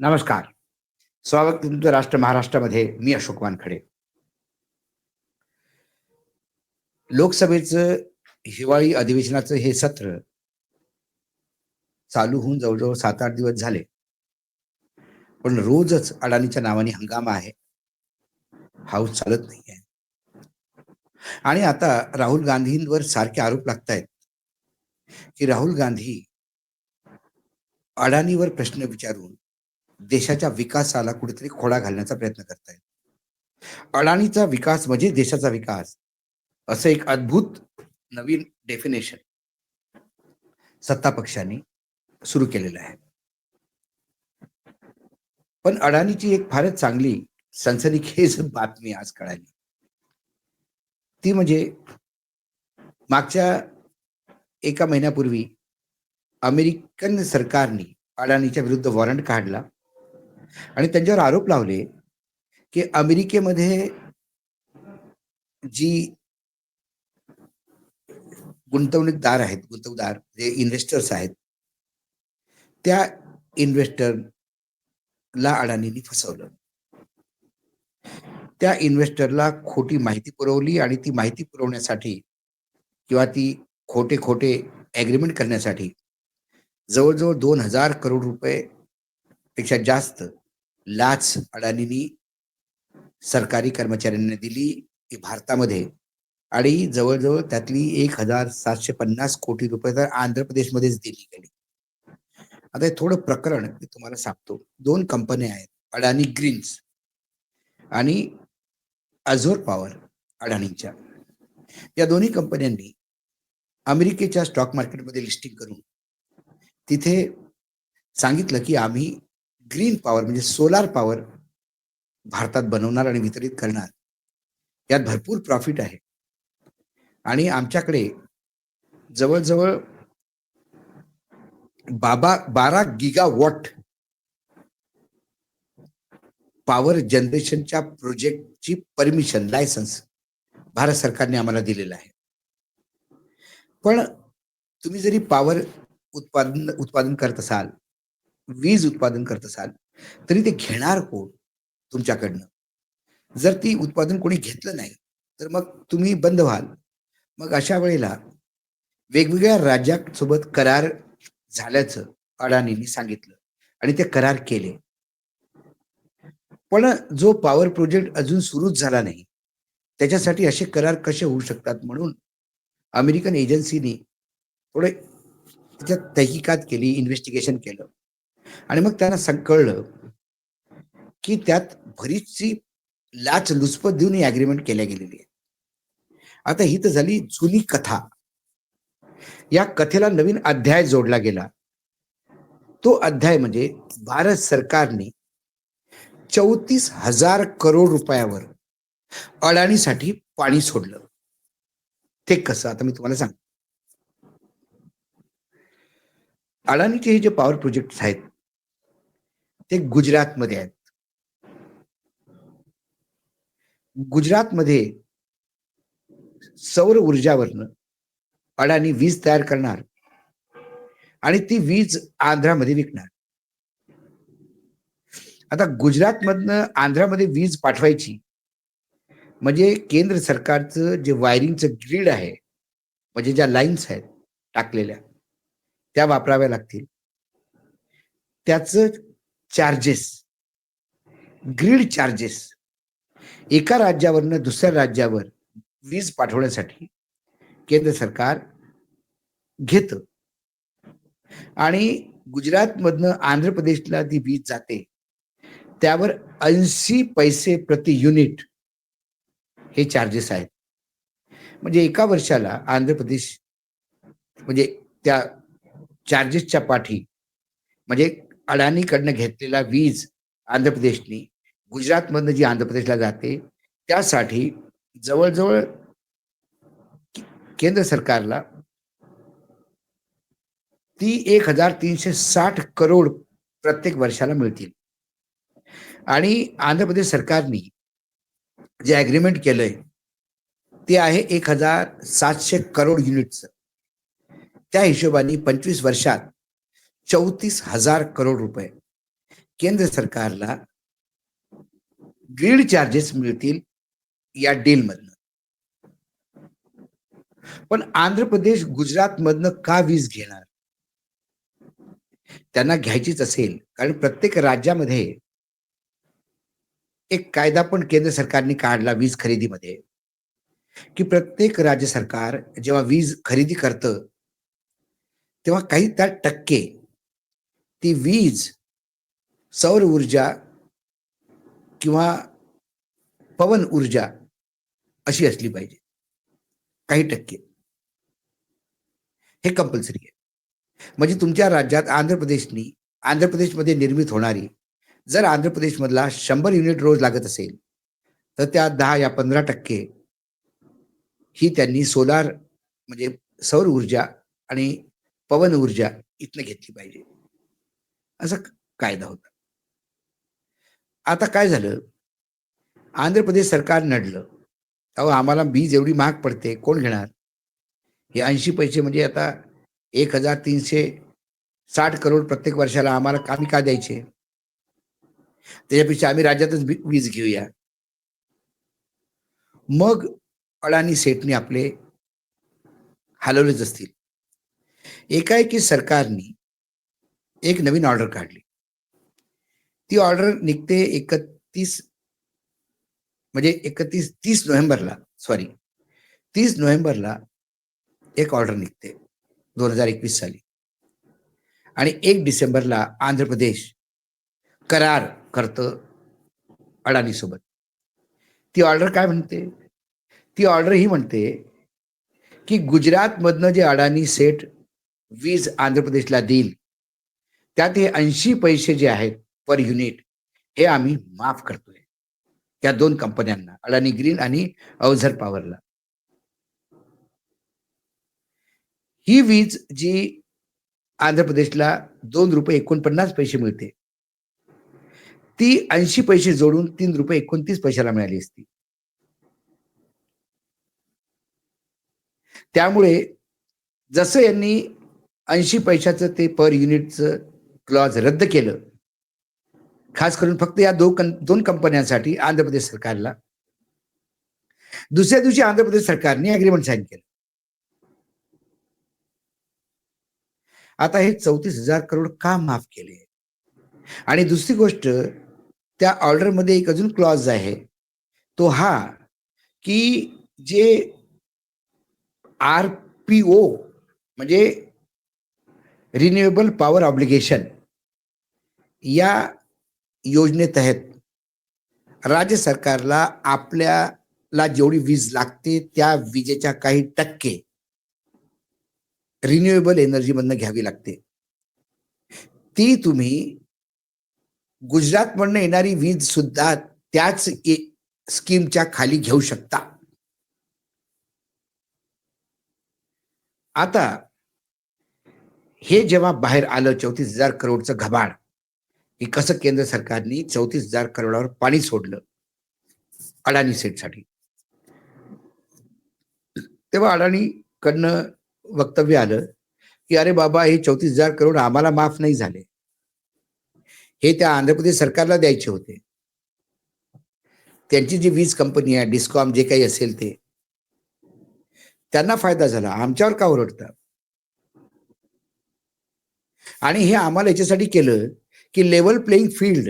नमस्कार. स्वागत तुमचं राष्ट्र महाराष्ट्रामध्ये. मी अशोक वानखडे. लोकसभेचं हिवाळी अधिवेशनाचं हे सत्र चालू होऊन जवळजवळ सात आठ दिवस झाले. पण रोजच अडाणीच्या नावाने हंगामा आहे. हाऊस चालत नाही आहे आणि आता राहुल गांधींवर सारखे आरोप लागतायत की राहुल गांधी अडाणीवर प्रश्न विचारून देशाच्या विकासाला कुठेतरी खोडा घालण्याचा प्रयत्न करतायत अडाणीचा विकास म्हणजे देशाचा विकास. असं एक अद्भुत नवीन डेफिनेशन सत्ता पक्षाने सुरू केलेलं आहे. पण अडाणीची एक फारच चांगली सनसनीखेज बातमी आज कळाली. ती म्हणजे मागच्या एका महिन्यापूर्वी अमेरिकन सरकारने अडाणीच्या विरुद्ध वॉरंट काढला. आणि त्यांच्यावर आरोप लावले की अमेरिकेमध्ये जी गुंतवणूकदार आहेत गुंतवणूकदार जे इन्व्हेस्टर्स आहेत त्या इन्व्हेस्टरला अडाणींनी फसवलं. त्या इन्व्हेस्टरला खोटी माहिती पुरवली आणि ती माहिती पुरवण्यासाठी किंवा ती खोटे खोटे ॲग्रीमेंट करण्यासाठी जवळजवळ दोन हजार करोड रुपये पेक्षा जास्त लाच अडाणींनी सरकारी कर्मचाऱ्यांना दिली भारतामध्ये. आणि जवळजवळ त्यातली एक हजार सातशे पन्नास कोटी रुपये तर आंध्र प्रदेशमध्येच दिली गेली. आता हे थोडं प्रकरण मी तुम्हाला सांगतो. दोन कंपन्या आहेत अडाणी ग्रीन्स आणि अझोर पॉवर अडाणींच्या. या दोन्ही कंपन्यांनी अमेरिकेच्या स्टॉक मार्केटमध्ये लिस्टिंग करून तिथे सांगितलं की आम्ही ग्रीन पॉवर म्हणजे सोलार पॉवर भारतात बनवणार आणि वितरित करणार यात भरपूर प्रॉफिट आहे. आणि आमच्याकडे जवळजवळ बाबा बारा गिगा वॉट पॉवर जनरेशनच्या प्रोजेक्टची परमिशन लायसन्स भारत सरकारने आम्हाला दिलेलं आहे. पण तुम्ही जरी पॉवर उत्पादन उत्पादन करत असाल वीज उत्पादन करत असाल तरी ते घेणार कोण तुमच्याकडनं? जर ती उत्पादन कोणी घेतलं नाही तर मग तुम्ही बंद व्हाल. मग अशा वेळेला वेगवेगळ्या राज्यासोबत करार झाल्याचं अडाणींनी सांगितलं आणि ते करार केले. पण जो पॉवर प्रोजेक्ट अजून सुरूच झाला नाही त्याच्यासाठी असे करार कसे होऊ शकतात म्हणून अमेरिकन एजन्सीनी थोडे त्याच्यात तहकिकात केली इन्व्हेस्टिगेशन केलं. आणि मग त्यांना कळलं की त्यात बरीचशी लाच लुचपत देऊन ही अग्रीमेंट केल्या गेलेली आहे आता ही तर झाली जुनी कथा. या कथेला नवीन अध्याय जोडला गेला. तो अध्याय म्हणजे भारत सरकारने चौतीस हजार करोड रुपयावर अडाणीसाठी पाणी सोडलं. ते कसं? आता मी तुम्हाला सांग अडाणीचे हे जे पॉवर प्रोजेक्ट आहेत ते गुजरातमध्ये आहेत. गुजरातमध्ये सौर ऊर्जावरनं अडाणी वीज तयार करणार आणि ती वीज आंध्रामध्ये विकणार. आता गुजरातमधनं आंध्रामध्ये वीज पाठवायची म्हणजे केंद्र सरकारचं जे वायरिंगचं ग्रीड आहे म्हणजे ज्या लाईन्स आहेत टाकलेल्या त्या वापराव्या लागतील. त्याचं चार्जेस ग्रीड चार्जेस एका राज्यावरनं दुसऱ्या राज्यावर वीज पाठवण्यासाठी केंद्र सरकार घेत. आणि गुजरातमधनं आंध्र प्रदेशला ती वीज जाते त्यावर ऐंशी पैसे प्रति युनिट हे चार्जेस आहेत. म्हणजे एका वर्षाला आंध्र प्रदेश म्हणजे त्या चार्जेसच्या पाठी म्हणजे अडाणीकडनं घेतलेला वीज आंध्र प्रदेशनी गुजरातमधनं जी आंध्र प्रदेशला जाते त्यासाठी जवळजवळ केंद्र सरकारला ती एक हजार तीनशे साठ करोड प्रत्येक वर्षाला मिळतील. आणि आंध्र प्रदेश सरकारने जे ऍग्रीमेंट केलंय ते आहे एक हजार सातशे करोड युनिटचं त्या हिशोबाने पंचवीस वर्षात चौतीस हजार करोड रुपये. केंद्र सरकारला ग्रीड चार्जेस मिळतील या डील मधन पण आंध्र प्रदेश गुजरात मधनं का वीज घेणार? त्यांना घ्यायचीच असेल कारण प्रत्येक राज्यामध्ये एक कायदा पण केंद्र सरकारने काढला वीज खरेदीमध्ये की प्रत्येक राज्य सरकार जेव्हा वीज खरेदी करतं तेव्हा काही त्या टक्के ती वीज सौर ऊर्जा किंवा पवन ऊर्जा अशी असली पाहिजे. काही टक्के. हे कंपल्सरी आहे. म्हणजे तुमच्या राज्यात आंध्र प्रदेशनी आंध्र प्रदेशमध्ये निर्मित होणारी जर आंध्र प्रदेशमधला शंभर युनिट रोज लागत असेल तर त्या दहा या पंधरा टक्के ही त्यांनी सोलार म्हणजे सौर ऊर्जा आणि पवन ऊर्जा इथनं घेतली पाहिजे. असा कायदा होता. आता काय झालं? आंध्र प्रदेश सरकार नडलं. अहो आम्हाला बीज एवढी महाग पडते. कोण घेणार? हे ऐंशी पैसे म्हणजे आता एक हजार तीनशे साठ करोड प्रत्येक वर्षाला आम्हाला कामी का द्यायचे? त्याच्यापेक्षा आम्ही राज्यातच वीज घेऊया. मग अडाणी सेठने आपले हलवलेच असतील. एकाएकी सरकारने एक नवीन ऑर्डर काढली. ती ऑर्डर निघते एकतीस म्हणजे एकतीस तीस नोव्हेंबरला सॉरी तीस नोव्हेंबरला एक ऑर्डर निघते दोन हजार एकवीस साली. आणि एक डिसेंबरला आंध्र प्रदेश करार करतं अडाणीसोबत. ती ऑर्डर काय म्हणते? ती ऑर्डर ही म्हणते की गुजरातमधनं जे अडाणी सेट वीज आंध्र प्रदेशला देईल त्यात हे ऐंशी पैसे जे आहेत पर युनिट हे आम्ही माफ करतोय. त्या दोन कंपन्यांना अडाणी ग्रीन आणि अवझर पॉवरला. ही वीज जी आंध्र प्रदेशला दोन रुपये एकोणपन्नास पैसे मिळते ती ऐंशी पैसे जोडून तीन रुपये एकोणतीस पैशाला मिळाली असती. त्यामुळे जसं यांनी ऐंशी पैशाचं ते पर युनिटचं क्लॉज रद्द केलं. खास करून फक्त या दो कं, दोन कंपन्यांसाठी आंध्र प्रदेश सरकारला. दुसऱ्या दिवशी आंध्र प्रदेश सरकारने अग्रीमेंट साईन केलं. आता हे चौतीस हजार करोड का माफ केले? आणि दुसरी गोष्ट त्या ऑर्डरमध्ये एक अजून क्लॉज आहे. तो हा की जे आर पी ओ म्हणजे रिन्युएबल पॉवर ऑब्लिगेशन या योजनेतहत राज्य सरकारला आपल्याला जेवढी वीज लागते त्या विजेच्या काही टक्के रिन्युएबल एनर्जीमधनं घ्यावी लागते. ती तुम्ही गुजरातमधनं येणारी वीज सुद्धा त्याच स्कीमच्या खाली घेऊ शकता. आता हे जेव्हा बाहेर आलं चौतीस हजार करोडचं घबाड की कसं केंद्र सरकारने चौतीस हजार करोडावर पाणी सोडलं अडाणी सेटसाठी. तेव्हा अडाणी कडनं वक्तव्य आलं की अरे बाबा हे चौतीस हजार करोड आम्हाला माफ नाही झाले. हे त्या आंध्र प्रदेश सरकारला द्यायचे होते. त्यांची जी वीज कंपनी आहे डिस्कॉम जे काही असेल ते त्यांना फायदा झाला. आमच्यावर का ओरडतात आणि हे आम्हाला याच्यासाठी केलं की लेवल प्लेईंग फील्ड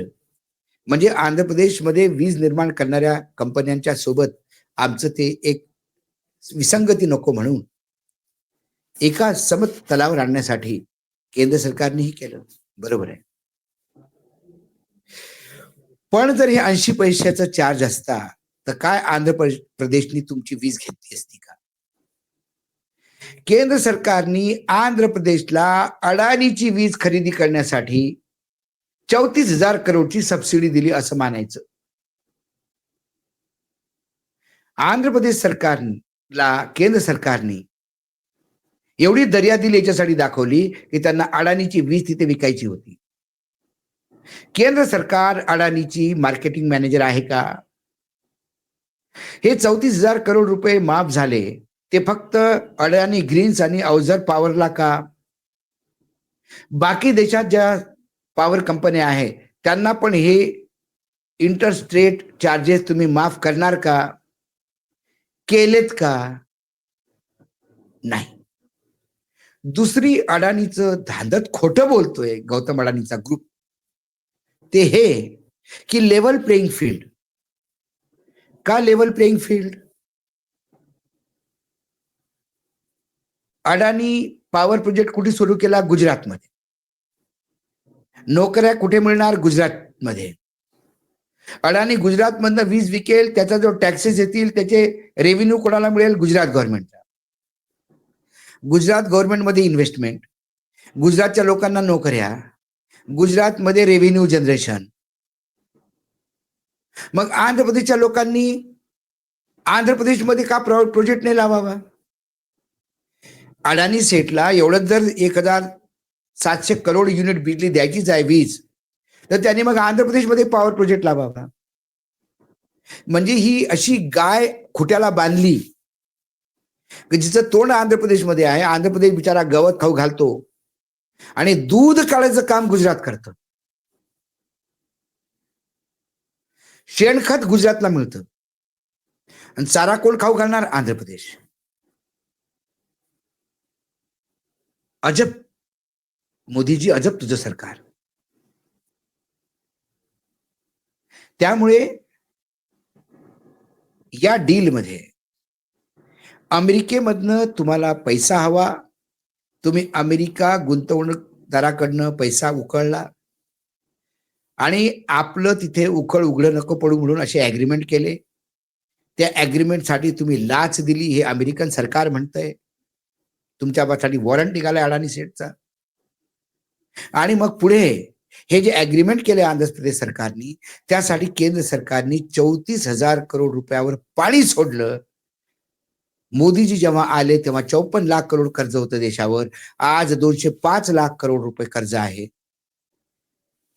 म्हणजे आंध्र प्रदेशमध्ये वीज निर्माण करणाऱ्या कंपन्यांच्या सोबत आमचं ते एक विसंगती नको म्हणून एका समत तलावर आणण्यासाठी केंद्र सरकारनेही केलं. बरोबर आहे. पण जर हे ऐंशी पैशाचा चार्ज असता तर काय आंध्र प्रदेशनी तुमची वीज घेतली असती का? केंद्र सरकारने आंध्र प्रदेशला अडाणीची वीज खरेदी करण्यासाठी चौतीस हजार करोडची सबसिडी दिली असं मानायचं. आंध्र प्रदेश सरकारला केंद्र सरकारने एवढी दर्या दिली याच्यासाठी दाखवली की त्यांना अडाणीची वीज तिथे विकायची होती. केंद्र सरकार अडाणीची मार्केटिंग मॅनेजर आहे का? हे चौतीस हजार करोड रुपये माफ झाले ते फक्त अडाणी ग्रीन्स आणि अवजर पॉवरला का? बाकी देशात ज्या पॉवर कंपन्या आहे. त्यांना पण हे इंटरेस्ट रेट चार्जेस तुम्ही माफ करणार का? केलेत का? नाही. दुसरी अडाणीचं धांदत खोटं बोलतोय गौतम अडाणीचा ग्रुप ते हे की लेवल प्लेइंग फील्ड का level playing field Adani power project कुठे सुरू केला? गुजरातमध्ये. नोकऱ्या कुठे मिळणार? गुजरातमध्ये. अडाणी गुजरातमधनं वीज विकेल त्याचा जो टॅक्सेस येतील त्याचे रेव्हेन्यू कोणाला मिळेल? गुजरात गव्हर्नमेंटला गुजरात गव्हर्नमेंटमध्ये इन्व्हेस्टमेंट गुजरातच्या लोकांना नोकऱ्या. गुजरातमध्ये रेव्हेन्यू जनरेशन मग आंध्र प्रदेशच्या लोकांनी आंध्र प्रदेशमध्ये का प्रोजेक्ट नाही लावावा? अडाणी सेटला एवढं जर एक हजार सातशे करोड युनिट बिजली द्यायचीच आहे वीज तर त्यांनी मग आंध्र प्रदेशमध्ये पॉवर प्रोजेक्ट लावावा. म्हणजे ही अशी गाय खुट्याला बांधली जिचं तोंड आंध्र प्रदेशमध्ये आहे. आंध्र प्रदेश बिचारा गवत खाऊ घालतो आणि दूध काढायचं काम गुजरात करतं. शेणखत गुजरातला मिळतं. आणि चारा कोण खाऊ घालणार? आंध्र प्रदेश. अजब मोदीजी अजब तुझं सरकार. त्यामुळे या डीलमध्ये अमेरिकेमधनं तुम्हाला पैसा हवा. तुम्ही अमेरिका गुंतवणूकदाराकडनं पैसा उकळला. आणि आपलं तिथे उकळ उघडं नको पडू म्हणून असे ॲग्रीमेंट केले. त्या ऍग्रीमेंटसाठी तुम्ही लाच दिली हे अमेरिकन सरकार म्हणतंय. तुमच्यासाठी वॉरंट निघालाय अडाणी सेटचा. आणि मग पुढे हे जे अग्रीमेंट केले आंध्र प्रदेश सरकारनी त्यासाठी केंद्र सरकारने चौतीस हजार करोड रुपयावर पाणी सोडलं. मोदीजी जेव्हा आले तेव्हा चौपन्न लाख करोड कर्ज होतं देशावर. आज दोनशे पाच लाख करोड रुपये कर्ज आहे.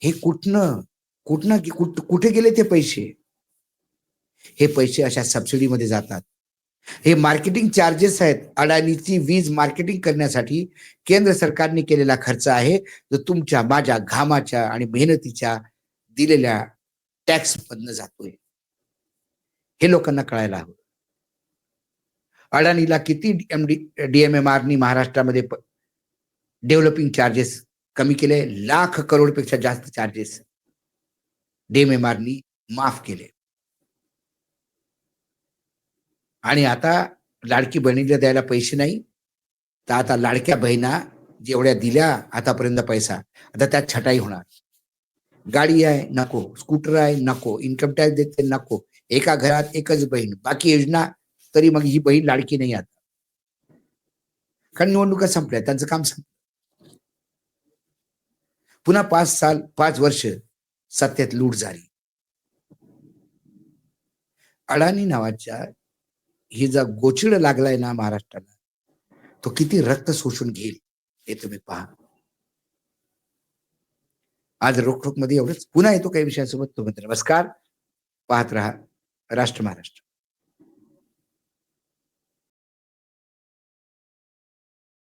हे कुठनं कुठनं कुठ कुठे गेले ते पैसे? हे पैसे अशा सबसिडीमध्ये जातात. हे मार्केटिंग चार्जेस आहेत. अडाणीची वीज मार्केटिंग करण्यासाठी केंद्र सरकारने केलेला खर्च आहे. जो तुमच्या माझ्या घामाच्या आणि मेहनतीच्या दिलेल्या टॅक्स मधनं जातोय. हे लोकांना कळायला हवं. अडाणीला किती एम डीएमएम आरनी महाराष्ट्रामध्ये डेव्हलपिंग चार्जेस कमी केले. लाख करोडपेक्षा जास्त चार्जेस डीएमएम आरनी माफ केले. आणि आता लाडकी बहिणीला द्यायला पैसे नाही. तर आता लाडक्या बहिणा जेवढ्या दिल्या आतापर्यंत पैसा आता त्यात छटाई होणार. गाडी आहे नको. स्कूटर आहे नको. इन्कम टॅक्स देते नको. एका घरात एकच बहीण. बाकी योजना तरी मग ही बहीण लाडकी नाही आता. कारण निवडणुका संपल्या त्यांचं काम संपलं. पुन्हा पाच साल पाच वर्ष सत्यात लूट झाली. अडाणी नावाच्या ही जर गोचिड लागलाय ना महाराष्ट्राला तो किती रक्त शोषून घेईल हे तुम्ही पहा. आज रोखोकमध्ये एवढंच. पुन्हा येतो काही विषयासोबत. तुम्ही नमस्कार. पाहत राहा राष्ट्र महाराष्ट्र.